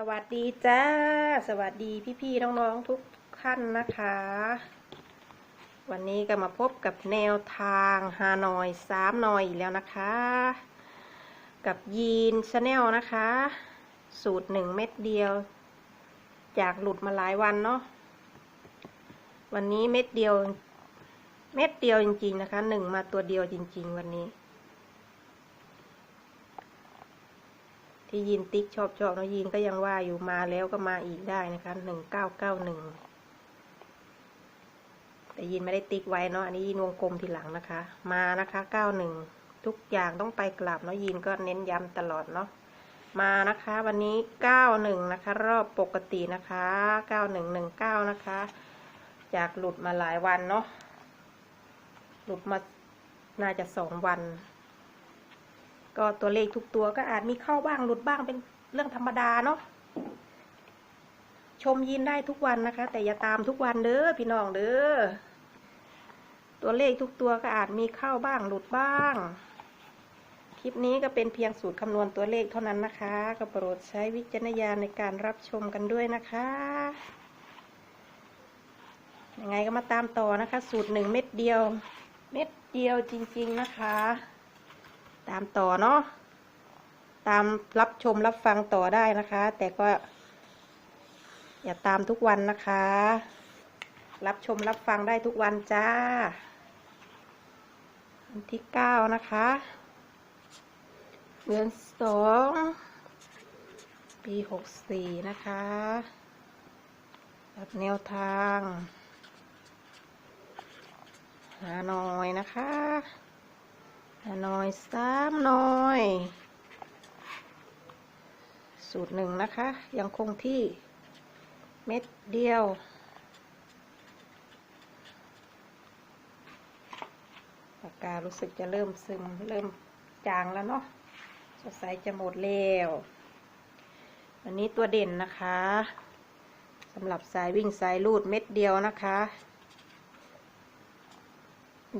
สวัสดีจ้า สวัสดีพี่ๆน้องๆทุกท่านนะคะ วันนี้ก็มาพบกับแนวทางฮานอยสามนอยอีกแล้วนะคะ กับยีนชาแนลนะคะ สูตรหนึ่งเม็ดเดียว จากหลุดมาหลายวันเนาะวันนี้เม็ดเดียว เม็ดเดียวจริง ๆ นะคะหนึ่งมาตัวเดียวจริง ๆ วันนี้ ที่ยินติ๊กชอบชอบนะยินก็ยังว่าอยู่มาแล้วก็มาอีกได้นะคะหนึ่งเก้าเก้าหนึ่งแต่ยินไม่ได้ติ๊กไว้เนาะอันนี้ยินวงกลมทีหลังนะคะ มานะคะเก้าหนึ่งทุกอย่างต้องไปกลับเนาะยินก็เน้นย้ำตลอดเนาะมานะคะวันนี้เก้าหนึ่งนะคะ รอบปกตินะคะเก้าหนึ่งหนึ่งเก้านะคะจากหลุดมาหลายวันเนาะหลุดมาน่าจะสองวัน ก็ตัวเลขทุกตัวก็อาจมีเข้าบ้างหลุดบ้างเป็นเรื่องธรรมดาเนาะชมยินได้ทุกวันนะคะ แต่อย่าตามทุกวันเด้อพี่น้องเด้อตัวเลขทุกตัวก็อาจมีเข้าบ้างหลุดบ้าง คลิปนี้ก็เป็นเพียงสูตรคำนวณตัวเลขเท่านั้นนะคะ ก็โปรดใช้วิจารณญาณในการรับชมกันด้วยนะคะยังไงก็มาตามต่อนะคะ สูตรหนึ่งเม็ดเดียว เม็ดเดียวจริง ๆนะคะ ตามต่อเนาะตามรับชมรับฟังต่อได้นะคะ แต่ก็ อย่าตามทุกวันนะคะ รับชมรับฟังได้ทุกวันจ้าวันที่เก้านะคะ เดือนสองปีหกสี่นะคะแบบแนวทาง หาหน่อยนะคะ น่อยสามหน่อย สูตรหนึ่งนะคะ ยังคงที่เม็ดเดียว ปากการู้สึกจะเริ่มซึมเริ่มจางแล้วเนาะสดใสจะหมดแล้ววันนี้ตัวเด่นนะคะสำหรับสายวิ่งสายลูดเม็ดเดียวนะคะ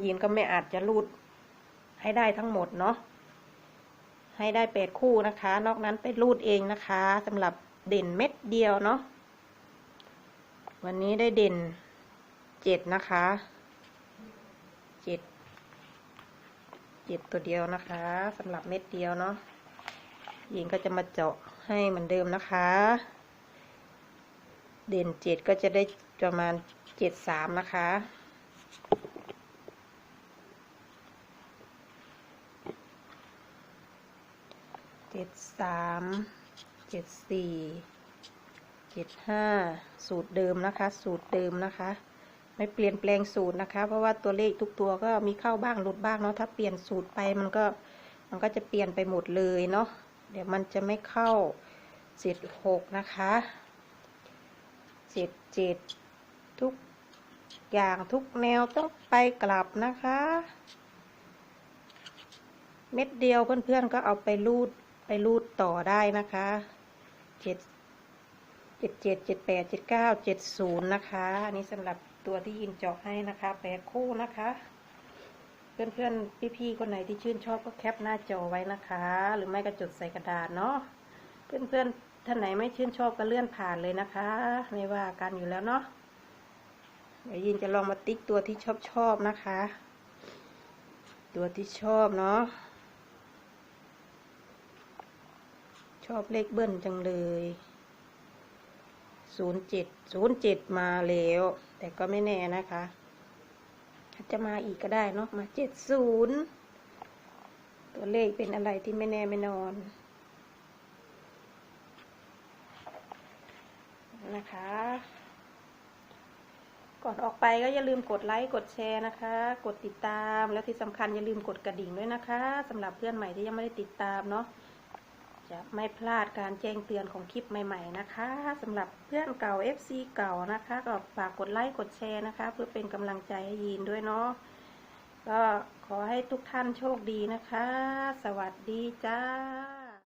ยีนก็ไม่อาจจะลูด ให้ได้ทั้งหมดเนาะให้ได้แปดคู่นะคะ นอกนั้นไปรูดเองนะคะสำหรับเด่นเม็ดเดียวเนาะวันนี้ได้เด่นเจ็ดนะคะเจ็ดเจ็ดตัวเดียวนะคะสำหรับเม็ดเดียวเนาะยิงก็จะมาเจาะให้เหมือนเดิมนะคะ เด่นเจ็ดก็จะได้ประมาณเจ็ดสามนะคะ เจ็ดสามเจ็ดสี่เจ็ดห้าสูตรเดิมนะคะ สูตรเดิมนะคะ ไม่เปลี่ยนแปลงสูตรนะคะ เพราะว่าตัวเลขทุกตัวก็มีเข้าบ้างหลุดบ้างเนาะถ้าเปลี่ยนสูตรไปมันก็มันก็จะเปลี่ยนไปหมดเลยเนาะเดี๋ยวมันจะไม่เข้าเจ็ดหกนะคะเจ็ดเจ็ดทุกอย่างทุกแนวต้องไปกลับนะคะ เม็ดเดียวเพื่อนๆก็เอาไปรูด ไปรูดต่อได้นะคะเจ็ดเจ็ดเจ็ดเจ็ดแปดเจ็ดเก้าเจ็ดศูนย์นะคะ อันนี้สำหรับตัวที่ยินเจาะให้นะคะแปดคู่นะคะ เพื่อนๆ พี่ๆ คนไหนที่ชื่นชอบก็แคปหน้าจอไว้นะคะ หรือไม่ก็จดใส่กระดาษเนาะ เพื่อนๆ ท่านไหนไม่ชื่นชอบก็เลื่อนผ่านเลยนะคะ ไม่ว่ากันอยู่แล้วเนาะ เดี๋ยวยินจะลองมาติ๊กตัวที่ชอบชอบนะคะ ตัวที่ชอบเนาะ ชอบเลขเบิ้ลจังเลยศูนย์เจ็ดศูนย์เจ็ดมาแล้ว แต่ก็ไม่แน่นะคะอาจจะมาอีกก็ได้เนาะมาเจ็ดศูนย์ตัวเลขเป็นอะไรที่ไม่แน่ไม่นอน นะคะ ก่อนออกไปก็อย่าลืมกดไลค์กดแชร์นะคะ กดติดตามแล้วที่สำคัญอย่าลืมกดกระดิ่งด้วยนะคะสำหรับเพื่อนใหม่ที่ยังไม่ได้ติดตามเนาะ จะไม่พลาดการแจ้งเตือนของคลิปใหม่ ๆ นะคะสำหรับเพื่อนเก่า FC เก่านะคะก็ฝากกดไลค์กดแชร์นะคะ เพื่อเป็นกำลังใจให้ยีนด้วยเนาะก็ขอให้ทุกท่านโชคดีนะคะ สวัสดีจ้า